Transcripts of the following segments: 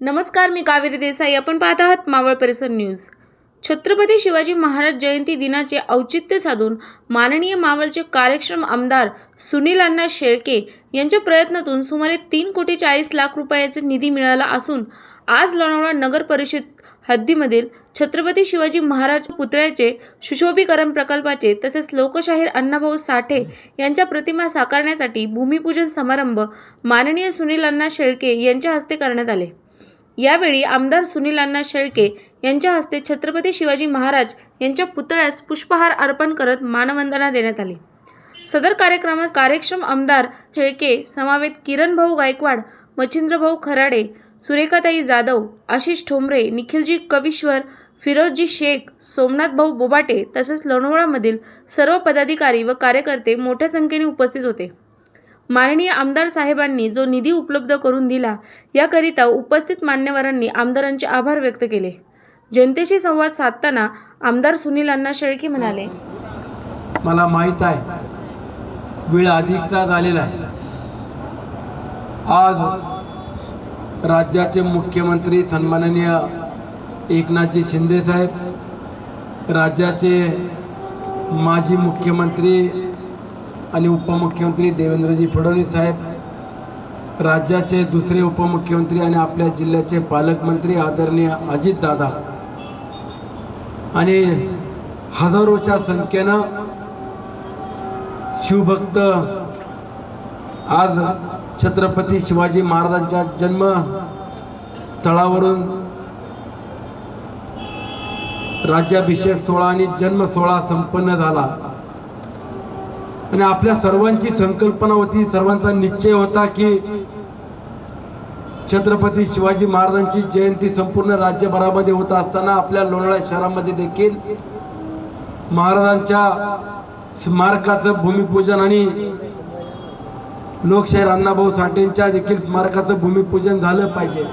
नमस्कार मी कावेरी देसाई. आपण पाहत आहात मावळ परिसर न्यूज. छत्रपती शिवाजी महाराज जयंती दिनाचे औचित्य साधून माननीय मावळचे कार्यक्षम आमदार सुनील अण्णा शेळके यांच्या प्रयत्नातून सुमारे तीन कोटी चाळीस लाख रुपयाचा निधी मिळाला असून आज लोणावळा नगर परिषद हद्दीमधील छत्रपती शिवाजी महाराज पुतळ्याचे सुशोभीकरण प्रकल्पाचे तसेच लोकशाहीर अण्णाभाऊ साठे यांच्या प्रतिमा साकारण्यासाठी भूमिपूजन समारंभ माननीय सुनील अण्णा शेळके यांच्या हस्ते करण्यात आले. यावेळी आमदार सुनील अण्णा शेळके यांच्या हस्ते छत्रपती शिवाजी महाराज यांच्या पुतळ्यास पुष्पहार अर्पण करत मानवंदना देण्यात आली. सदर कार्यक्रमास कार्यक्षम आमदार शेळके समावेत किरण भाऊ गायकवाड मच्छिंद्रभाऊ खराडे सुरेखाताई जाधव आशिष ठोंबरे निखिलजी कविश्वर फिरोजजी शेख सोमनाथ भाऊ बोबाटे तसेच लोणावळामधील सर्व पदाधिकारी व कार्यकर्ते मोठ्या संख्येने उपस्थित होते. माननीय आमदार साहेबांनी जो निधी उपलब्ध करून दिला याकरिता उपस्थित मान्यवरांनी आमदारांचे आभार व्यक्त केले. जनतेशी संवाद साधताना आमदार सुनील अण्णा शेळके म्हणाले मला माहीत आहे वेळ अधिकचा झालेला आहे. आज राज्याचे मुख्यमंत्री सन्माननीय एकनाथजी शिंदे साहेब राज्याचे माजी मुख्यमंत्री आणि उपमुख्यमंत्री देवेंद्रजी फडणवीस साहेब राज्याचे दुसरे उपमुख्यमंत्री आणि आपल्या जिल्ह्याचे पालकमंत्री आदरणीय अजितदादा आणि हजारोच्या संख्येनं शिवभक्त आज छत्रपती शिवाजी महाराजांच्या जन्म स्थळावरून राज्याभिषेक सोहळा आणि जन्म सोहळा संपन्न झाला. आणि आपल्या सर्वांची संकल्पना होती सर्वांचा निश्चय होता की छत्रपती शिवाजी महाराजांची जयंती संपूर्ण राज्यभरामध्ये होत असताना आपल्या लोणाळा शहरामध्ये देखील महाराजांच्या स्मारकाचं भूमिपूजन आणि लोकशाहीर अण्णाभाऊ साठेंच्या देखील स्मारकाचं भूमिपूजन झालं पाहिजे.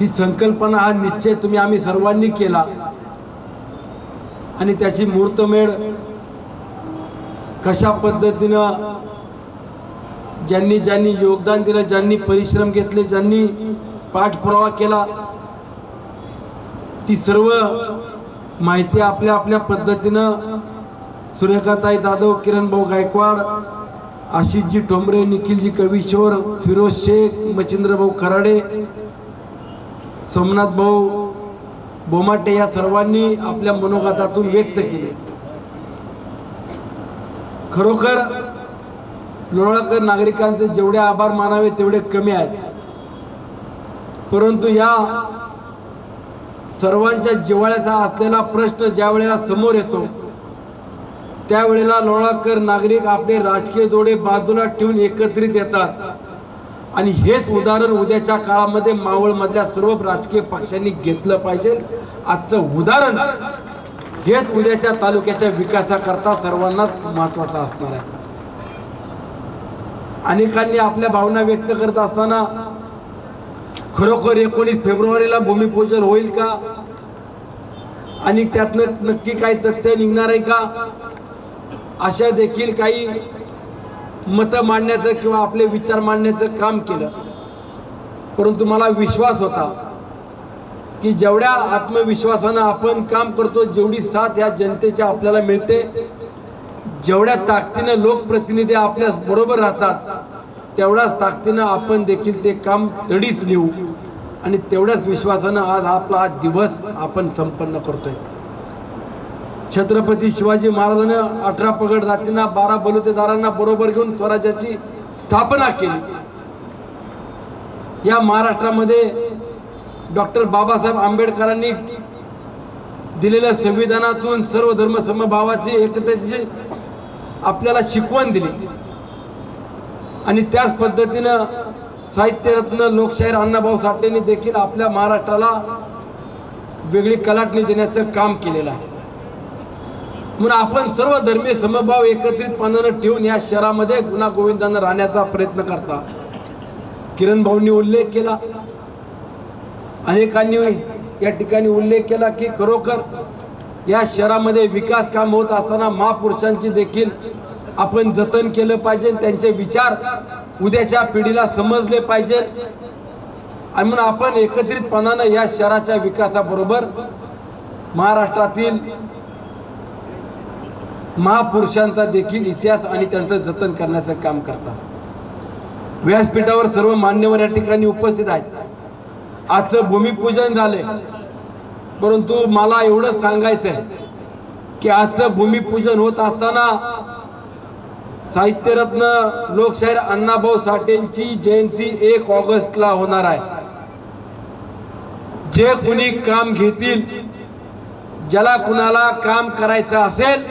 ही संकल्पना हा निश्चय तुम्ही आम्ही सर्वांनी केला. आणि त्याची मूर्तमेढ कशा पद्धतीनं ज्यांनी ज्यांनी योगदान दिलं ज्यांनी परिश्रम घेतले ज्यांनी पाठपुरावा केला ती सर्व माहिती आपल्या आपल्या पद्धतीनं सुरेखाताई जाधव किरण भाऊ गायकवाड आशिषजी ठोंबरे निखिलजी कविश्वर फिरोज शेख मच्छिंद्र भाऊ खराडे सोमनाथ भाऊ बोमाटे या सर्वांनी आपल्या मनोगतातून व्यक्त केले. खरोखर लोणावळकर नागरिकांचे जेवढे आभार मानावे तेवढे कमी आहेत. परंतु या सर्वांच्या जिव्हाळ्याचा असलेला प्रश्न ज्या वेळेला समोर येतो त्यावेळेला लोळाकर नागरिक आपले राजकीय जोडे बाजूला ठेवून एकत्रित येतात. आणि हेच उदाहरण उद्याच्या काळामध्ये मावळमधल्या सर्व राजकीय पक्षांनी घेतलं पाहिजे. आजचं उदाहरण हेच उद्याच्या तालुक्याच्या विकासाकरता सर्वांनाच महत्वाचं असणार आहे. अनेकांनी आपल्या भावना व्यक्त करत असताना खरोखर एकोणीस फेब्रुवारीला भूमिपूजन होईल का? आणि त्यातनं नक्की काही तथ्य निघणार आहे का? अशा देखील काही मतं मांडण्याचं किंवा आपले विचार मांडण्याचं काम केलं. परंतु मला विश्वास होता की जेवढ्या आत्मविश्वासानं आपण काम करतो जेवढी साथ या जनतेच्या आपल्याला मिळते जेवढ्या ताकदीनं लोकप्रतिनिधी आपल्या बरोबर राहतात तेवढ्याच ताकदीनं आपण देखील ते काम तडीच लिहू. आणि तेवढ्याच विश्वासानं आज आपला हा दिवस आपण संपन्न करतोय. छत्रपती शिवाजी महाराजांनी अठरा पगड जातींना बारा बलुतेदारांना बरोबर घेऊन स्वराज्याची स्थापना केली. या महाराष्ट्रामध्ये डॉक्टर बाबासाहेब आंबेडकरांनी दिलेल्या संविधानातून सर्व धर्म समभावाची एकतेची आपल्याला शिकवण दिली. आणि त्याच पद्धतीनं साहित्यरत्न लोकशाहीर अण्णाभाऊ साठेंनी देखील आपल्या महाराष्ट्राला वेगळी कलाटणी देण्याचं काम केलेलं आहे. म्हणून आपण सर्व धर्मीय समभाव एकत्रितपणानं ठेवून या शहरामध्ये गुन्हा गोविंदानं राहण्याचा प्रयत्न करता. किरण भाऊंनी उल्लेख केला. अनेकांनी या ठिकाणी उल्लेख केला की खरोखर या शहरामध्ये विकास काम होत असताना महापुरुषांची देखील आपण जतन केलं पाहिजे. त्यांचे विचार उद्याच्या पिढीला समजले पाहिजे. आणि म्हणून आपण एकत्रितपणानं या शहराच्या विकासाबरोबर महाराष्ट्रातील महापुरुषांचा देखील इतिहास आणि त्यांचं जतन करण्याचं काम करतात. व्यासपीठावर सर्व मान्यवर या ठिकाणी उपस्थित आहेत. आजचं भूमिपूजन झाले परंतु मला एवढंच सांगायचं आहे की आजचं भूमिपूजन होत असताना साहित्यरत्न लोकशाहीर अण्णाभाऊ साठेंची जयंती एक ऑगस्टला होणार आहे. जे कुणी काम घेतील ज्याला कुणाला काम करायचं असेल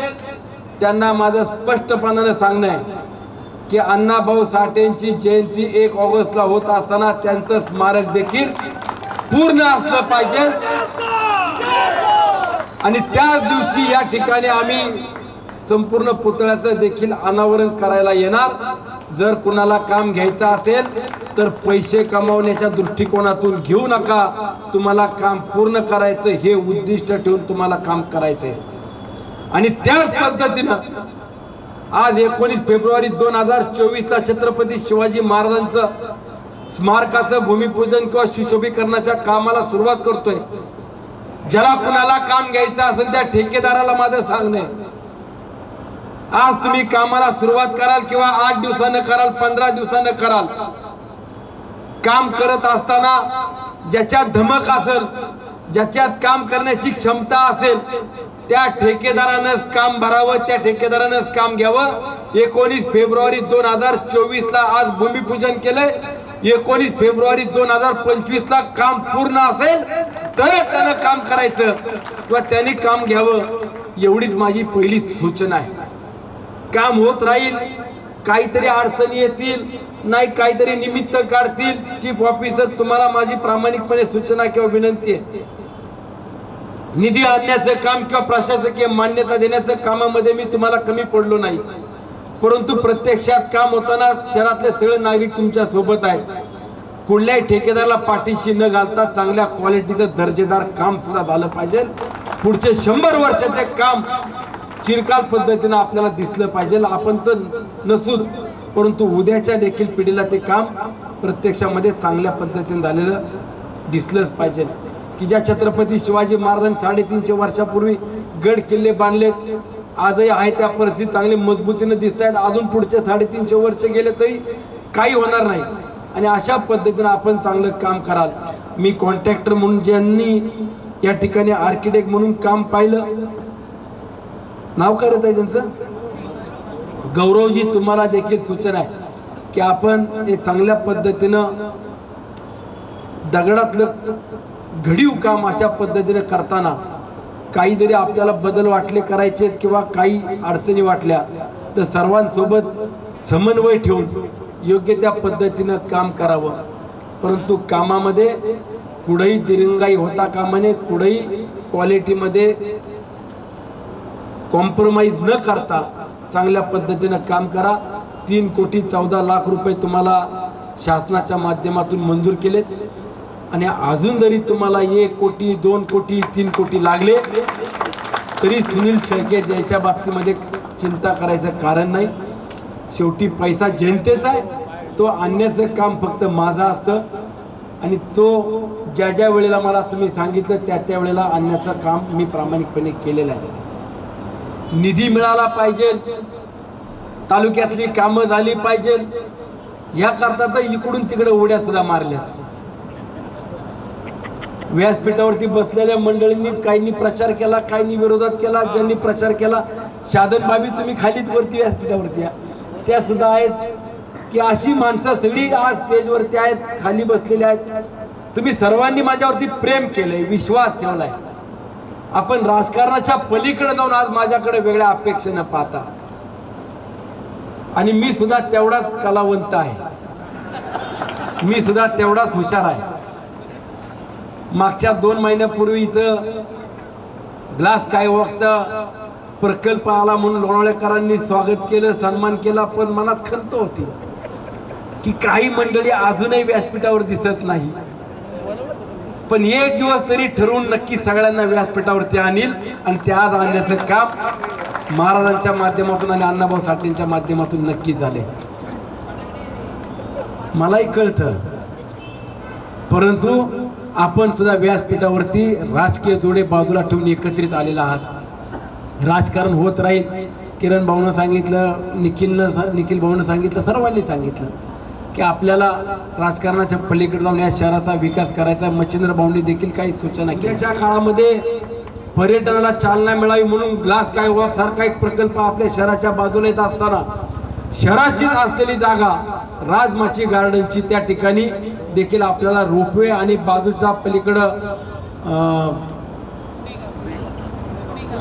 त्यांना माझं स्पष्टपणानं सांगणं आहे की अण्णाभाऊ साठेंची जयंती एक ऑगस्टला होत असताना त्यांचं स्मारक देखील पूर्ण असलं पाहिजे. आणि त्याच दिवशी या ठिकाणी आम्ही संपूर्ण पुतळ्याचं देखील अनावरण करायला येणार. जर कुणाला काम घ्यायचं असेल तर पैसे कमावण्याच्या दृष्टिकोनातून घेऊ नका. तुम्हाला काम पूर्ण करायचं हे उद्दिष्ट ठेवून तुम्हाला काम करायचं आहे आणि त्याच पद्धतीनं आज एकोणीस फेब्रुवारी दोन हजार चोवीसला छत्रपती शिवाजी महाराजांचं स्मारकाचं भूमिपूजन किंवा सुशोभीकरणाच्या कामाला सुरुवात करतोय. ज्याला कुणाला काम घ्यायचं असेल त्या ठेकेदाराला माझं सांगणे. आज तुम्ही कामाला सुरुवात कराल किंवा आठ दिवसानं कराल पंधरा दिवसानं कराल. काम करत असताना ज्याच्यात धमक असेल ज्याच्यात काम करण्याची क्षमता असेल त्या ठेकेदारानंच काम भरावं त्या ठेकेदारानंच काम घ्यावं. एकोणीस फेब्रुवारी दोन हजार चोवीस ला आज भूमिपूजन केलंय. एकोणीस फेब्रुवारी दोन हजार पंचवीस ला काम पूर्ण असेल तरच त्यानं काम करायचं. किंवा त्यांनी काम घ्यावं एवढीच माझी पहिली सूचना आहे. काम होत राहील काहीतरी अडचणी येतील नाही काहीतरी निमित्त काढतील चीफ ऑफिसर तुम्हाला माझी प्रामाणिकपणे सूचना किंवा विनंती आहे. निधी आणण्याचं काम किंवा प्रशासकीय मान्यता देण्याचं कामामध्ये मी तुम्हाला कमी पडलो नाही. परंतु प्रत्यक्षात काम होताना शहरातले सगळे नागरिक तुमच्यासोबत आहेत. कुठल्याही ठेकेदाराला पाठीशी न घालता चांगल्या क्वालिटीचं दर्जेदार काम सुद्धा झालं पाहिजे. पुढचे शंभर वर्षाचे काम चिरकाल पद्धतीनं आपल्याला दिसलं पाहिजे. आपण तर नसूच परंतु उद्याच्या देखील पिढीला ते काम प्रत्यक्षामध्ये चांगल्या पद्धतीने झालेलं दिसलंच पाहिजे. की ज्या छत्रपती शिवाजी महाराजांनी साडेतीनशे वर्षापूर्वी गड किल्ले बांधलेत आजही आहे त्या परिस्थिती चांगली मजबूतीने दिसत आहेत अजून पुढच्या साडेतीनशे वर्ष गेले तरी काही होणार नाही. आणि अशा पद्धतीनं आपण चांगलं काम कराल. मी कॉन्ट्रॅक्टर म्हणून ज्यांनी या ठिकाणी आर्किटेक्ट म्हणून काम पाहिलं. नाव काय आहे त्यांचं? गौरवजी तुम्हाला देखील सूचना आहे की आपण एक चांगल्या पद्धतीनं दगडातलं घडीव काम अशा पद्धतीने करताना काही जरी आपल्याला बदल वाटले करायचे किंवा काही अडचणी वाटल्या तर सर्वांसोबत समन्वय ठेवून योग्य त्या पद्धतीनं काम करावं. परंतु कामामध्ये कुठेही दिरंगाई होता कामाने कुठेही क्वालिटीमध्ये कॉम्प्रोमाइज न करता चांगल्या पद्धतीनं काम करा. तीन कोटी चौदा लाख रुपये तुम्हाला शासनाच्या माध्यमातून मंजूर केलेत. आणि अजून जरी तुम्हाला एक कोटी दोन कोटी तीन कोटी लागले तरी सुनील शेळके द्यायच्या बाबतीमध्ये चिंता करायचं कारण नाही. शेवटी पैसा जनतेचा आहे. तो आणण्याचं काम फक्त माझं असतं. आणि तो ज्या ज्या वेळेला मला तुम्ही सांगितलं त्या त्या वेळेला आणण्याचं काम मी प्रामाणिकपणे केलेलं आहे. निधी मिळाला पाहिजे. तालुक्यातली कामं झाली पाहिजे. याकरता तर इकडून तिकडे उड्या सुद्धा मारल्या व्यासपीठावरती बसलेल्या मंडळींनी काहींनी प्रचार केला काहींनी विरोधात केला ज्यांनी प्रचार केला. साधन बाबी तुम्ही खालीच वरती व्यासपीठावरती या. त्या सुद्धा आहेत की अशी माणसं सगळी आज स्टेजवरती आहेत खाली बसलेली आहेत. तुम्ही सर्वांनी माझ्यावरती प्रेम केलंय विश्वास ठेवलाय. आपण राजकारणाच्या पलीकडे जाऊन आज माझ्याकडे वेगळ्या अपेक्षेनं पाहता. आणि मी सुद्धा तेवढाच कलावंत आहे. मी सुद्धा तेवढाच हुशार आहे. मागच्या दोन महिन्यापूर्वी इथं ग्लास काय वक्ता प्रकल्प आला म्हणून लोणावळेकरांनी स्वागत केलं सन्मान केला पण मनात खंत होती की काही मंडळी अजूनही व्यासपीठावर दिसत नाही. पण एक दिवस तरी ठरवून नक्की सगळ्यांना व्यासपीठावरती आणील आणि त्या आज आणण्याचं काम महाराजांच्या माध्यमातून आणि अण्णाभाऊ साठेंच्या माध्यमातून नक्की झाले. मलाही कळतं. परंतु आपण सुद्धा व्यासपीठावरती राजकीय जोडे बाजूला ठेवून एकत्रित आलेला आहात. राजकारण होत राहील. किरण भाऊनं सांगितलं निखिलनं सा- निखिल भाऊनं सांगितलं सर्वांनी सांगितलं की आपल्याला राजकारणाच्या पलीकडे जाऊन या शहराचा विकास करायचा मच्छिंद्र भाऊंनी देखील काही सूचना केल्याच्या काळामध्ये पर्यटनाला चालना मिळावी म्हणून ग्लास काय वॉक सारखा एक प्रकल्प आपल्या शहराच्या बाजूला येत असताना शहराची असलेली जागा राजमाची गार्डनची त्या ठिकाणी देखील आपल्याला रोपवे आणि बाजूच्या पलीकडं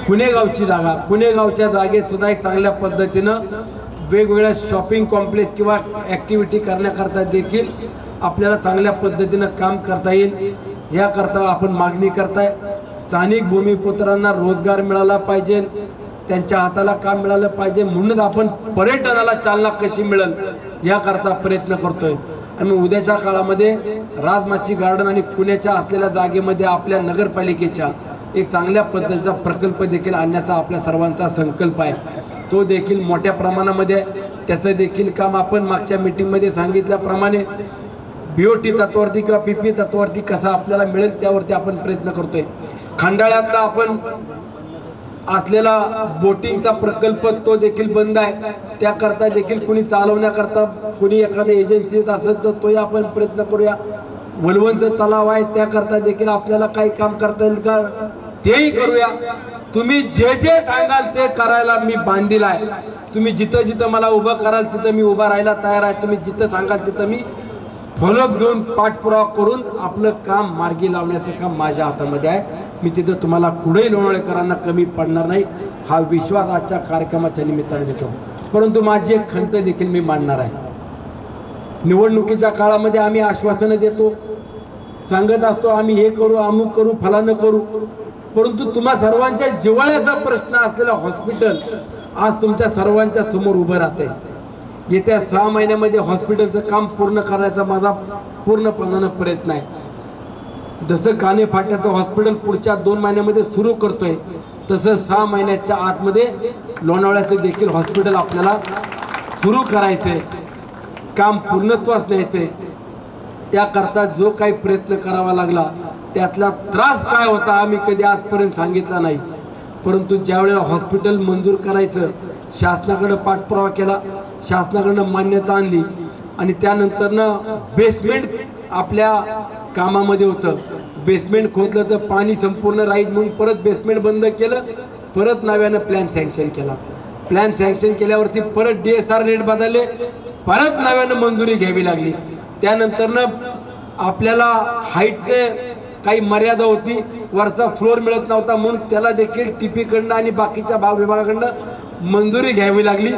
पुणेगावची जागा पुणेगावच्या जागेत सुद्धा एक चांगल्या पद्धतीनं वेगवेगळ्या शॉपिंग कॉम्प्लेक्स किंवा ॲक्टिव्हिटी करण्याकरता देखील आपल्याला चांगल्या पद्धतीनं काम करता येईल. याकरता आपण मागणी करताय. स्थानिक भूमिपुत्रांना रोजगार मिळाला पाहिजे. त्यांच्या हाताला काम मिळालं पाहिजे म्हणूनच आपण पर्यटनाला चालना कशी मिळेल याकरता प्रयत्न करतोय. आणि उद्याच्या काळामध्ये राजमाची गार्डन आणि पुण्याच्या असलेल्या जागेमध्ये आपल्या नगरपालिकेच्या एक चांगल्या पद्धतीचा प्रकल्प देखील आणण्याचा आपल्या सर्वांचा संकल्प आहे. तो देखील मोठ्या प्रमाणामध्ये त्याचं देखील काम आपण मागच्या मीटिंगमध्ये सांगितल्याप्रमाणे बी ओ टी तत्वावरती किंवा पी पी तत्वावरती कसा आपल्याला मिळेल त्यावरती आपण प्रयत्न करतोय. खंडाळ्यातला आपण असलेला बोटिंगचा प्रकल्प तो देखील बंद आहे. त्याकरता देखील कुणी चालवण्याकरता कुणी एखाद्या एजन्सीत असेल तर तोही आपण प्रयत्न करूया. वलवंच तलाव आहे त्याकरता देखील आपल्याला काही काम करता येईल का तेही करूया. तुम्ही जे जे सांगाल ते करायला मी बांधील आहे. तुम्ही जिथं जिथं मला उभं कराल तिथं मी उभा राहायला तयार आहे. तुम्ही जिथं सांगाल तिथं मी फॉलोअप घेऊन पाठपुरावा करून आपलं काम मार्गी लावण्याचं काम माझ्या हातामध्ये आहे. मी तिथं तुम्हाला कुठेही लोणावळेकरांना कमी पडणार नाही. हा विश्वास आजच्या कार्यक्रमाच्या निमित्ताने देतो. परंतु माझी एक खंत देखील मी मांडणार आहे. निवडणुकीच्या काळामध्ये आम्ही आश्वासनं देतो. सांगत असतो आम्ही हे करू अमुक करू फलानं करू. परंतु तुम्हा सर्वांच्या जिव्हाळ्याचा प्रश्न असलेलं हॉस्पिटल आज तुमच्या सर्वांच्या समोर उभं राहते येत्या सहा महिन्यामध्ये हॉस्पिटलचं काम पूर्ण करायचा माझा पूर्णपणानं प्रयत्न आहे. जसं काने फाट्याचं हॉस्पिटल पुढच्या दोन महिन्यामध्ये सुरू करतोय तसं सहा महिन्याच्या आतमध्ये लोणावळ्याचं देखील हॉस्पिटल आपल्याला सुरू करायचंय. काम पूर्णत्वास न्यायचंय. त्याकरता जो काही प्रयत्न करावा लागला त्यातला त्रास काय होता आम्ही कधी आजपर्यंत सांगितला नाही. परंतु ज्यावेळेला हॉस्पिटल मंजूर करायचं शासनाकडं पाठपुरावा केला शासनाकडनं मान्यता आणली आणि त्यानंतरनं बेसमेंट आपल्या कामामध्ये होतं. बेसमेंट खोदलं तर पाणी संपूर्ण राहील म्हणून परत बेसमेंट बंद केलं परत नव्यानं प्लॅन सँक्शन केला. प्लॅन सँक्शन केल्यावरती परत डी एस आर रेट बदलले परत नव्यानं मंजुरी घ्यावी लागली. त्यानंतरनं आपल्याला हाईटचे काही मर्यादा होती वरचा फ्लोअर मिळत नव्हता म्हणून त्याला देखील टीपीकडनं आणि बाकीच्या भाग विभागाकडनं मंजुरी घ्यावी लागली.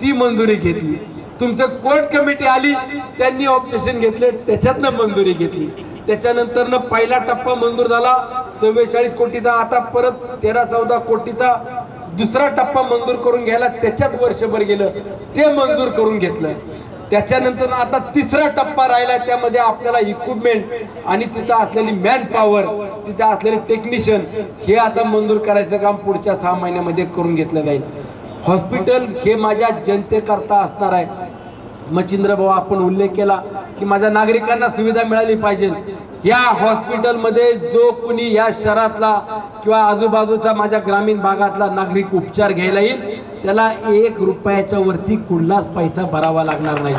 ती मंजुरी घेतली. तुमचं कोर्ट कमिटी आली त्यांनी ऑब्जेक्शन घेतले त्याच्यातनं मंजुरी घेतली. त्याच्यानंतरनं पहिला टप्पा मंजूर झाला चव्वेचाळीस कोटीचा आता परत तेरा चौदा कोटीचा दुसरा टप्पा मंजूर करून घ्यायला त्याच्यात वर्षभर गेलं ते मंजूर करून घेतलं. त्याच्यानंतर आता तिसरा टप्पा राहिला त्यामध्ये आपल्याला इक्विपमेंट आणि तिथं असलेली मॅन पॉवर तिथं असलेले टेक्निशियन हे आता मंजूर करायचं काम पुढच्या सहा महिन्यामध्ये करून घेतलं जाईल. हॉस्पिटल हे माझ्या जनतेकरता असणार आहे. मच्छिंद्र भाऊ आपण उल्लेख केला की माझ्या नागरिकांना सुविधा मिळाली पाहिजे. या हॉस्पिटलमध्ये जो कुणी या शहरातला किंवा आजूबाजूचा माझ्या ग्रामीण भागातला नागरिक उपचार घ्यायला येईल त्याला एक रुपयाच्या वरती कुठलाच पैसा भरावा लागणार नाही.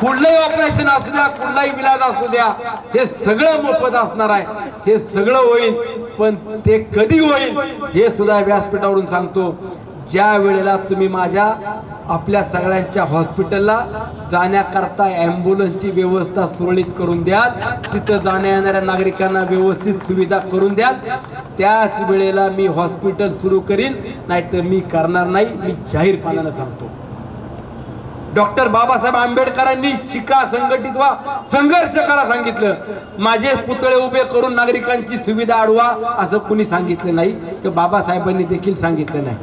कुठलंही ऑपरेशन असू द्या कुठलाही विलाज असू द्या हे सगळं मोफत असणार आहे. हे सगळं होईल पण ते कधी होईल हे सुद्धा व्यासपीठावरून सांगतो. ज्या वेळेला तुम्ही माझ्या आपल्या सगळ्यांच्या हॉस्पिटलला जाण्याकरता ॲम्ब्युलन्सची व्यवस्था सुरळीत करून द्याल तिथं जाण्या येणाऱ्या नागरिकांना व्यवस्थित सुविधा करून द्याल त्याच वेळेला मी हॉस्पिटल सुरू करीन नाहीतर मी करणार नाही मी जाहीरपणानं सांगतो. डॉक्टर बाबासाहेब आंबेडकरांनी शिका संघटित व्हा संघर्ष करा सांगितलं. माझे पुतळे उभे करून नागरिकांची सुविधा अडवा असं कुणी सांगितलं नाही की बाबासाहेबांनी देखील सांगितलं नाही.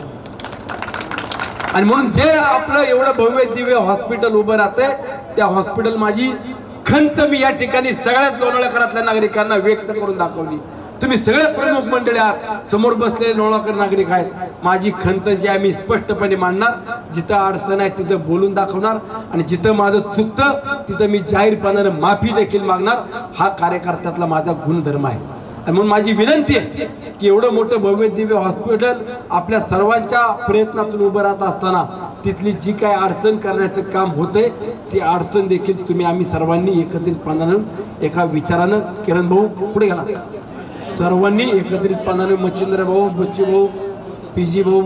आणि म्हणून जे आपलं एवढं भव्य दिव्य हॉस्पिटल उभं राहतंय त्या हॉस्पिटल माझी खंत मी या ठिकाणी सगळ्याच लोणावळ्याकरातल्या नागरिकांना व्यक्त करून दाखवली. तुम्ही सगळे प्रमुख मंडळी आहात समोर बसलेले लोणाकर नागरिक आहेत. माझी खंत जी आहे मी स्पष्टपणे मांडणार जिथं अडचण आहे तिथं बोलून दाखवणार आणि जिथं माझं चुकतं तिथं मी जाहीरपणानं माफी देखील मागणार. हा कार्यकर्त्यातला माझा गुणधर्म आहे. म्हणून माझी विनंती आहे की एवढं मोठं भव्य दिव्य हॉस्पिटल आपल्या सर्वांच्या प्रयत्नातून उभं राहत असताना तिथली जी काय अडचण करण्याचं काम होतंय ती अडचण देखील तुम्ही आम्ही सर्वांनी एकत्रितपणानं एका विचारानं किरण भाऊ पुढे गेला. सर्वांनी एकत्रितपणाने मच्छिंद्र भाऊ बच्ची भाऊ पी जी भाऊ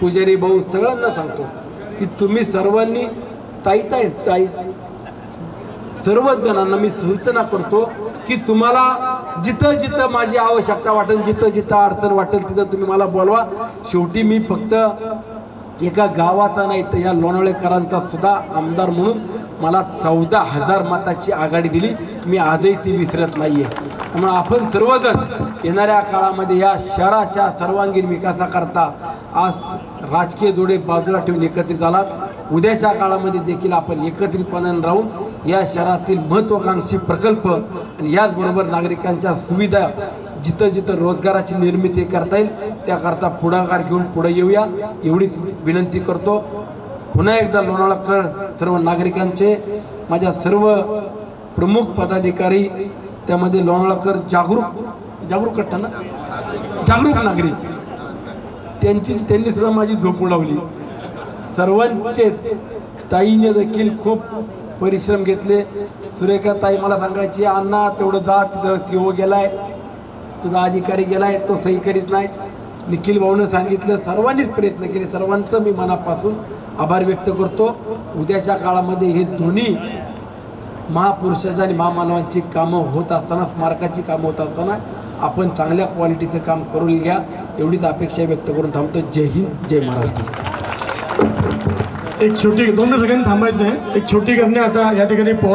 पुजारी भाऊ सगळ्यांना सांगतो की तुम्ही सर्वांनी ताई ताई ताई सर्वच जणांना मी सूचना करतो की तुम्हाला जिथं जिथं माझी आवश्यकता वाटेल जिथं जिथं अडचण वाटेल तिथं तुम्ही मला बोलवा. शेवटी मी फक्त एका गावाचा नाही तर या लोणावळेकरांचा सुद्धा आमदार म्हणून मला चौदा हजार मताची आघाडी दिली. मी आजही ती विसरत नाही आहे त्यामुळे आपण सर्वजण येणाऱ्या काळामध्ये या शहराच्या सर्वांगीण विकासाकरता आज राजकीय जोडे बाजूला ठेवून एकत्रित आलात. उद्याच्या काळामध्ये देखील आपण एकत्रितपणाने राहून या शहरातील महत्वाकांक्षी प्रकल्प आणि याचबरोबर नागरिकांच्या सुविधा जिथं जिथं रोजगाराची निर्मिती करता येईल त्याकरता पुढाकार घेऊन पुढे येऊया. एवढीच विनंती करतो. पुन्हा एकदा लोणावळाकर सर्व नागरिकांचे माझ्या सर्व प्रमुख पदाधिकारी त्यामध्ये लोणावळाकर जागरूक जागरूक करता ना? जागरूक नागरिक. त्यांची त्यांनी सुद्धा माझी झोप उडवली. सर्वांचेच ताईने देखील खूप परिश्रम घेतले. सुरेखा ताई मला सांगायची अण्णा तेवढं जा तिथं सीओ गेलाय. तुझा अधिकारी गेलाय तो सही करीत नाही. निखिल भाऊनं सांगितलं सर्वांनीच प्रयत्न केले. सर्वांचं मी मनापासून आभार व्यक्त करतो. उद्याच्या काळामध्ये हे दोन्ही महापुरुषाच्या आणि महामानवांची कामं होत असताना स्मारकाची कामं होत असताना आपण चांगल्या क्वालिटीचं काम करून घ्या. एवढीच अपेक्षा व्यक्त करून थांबतो. जय हिंद जय महाराष्ट्र. एक छोटी दोन सेकंड थांबायचं आहे. एक छोटी घटना आता या ठिकाणी पोहोच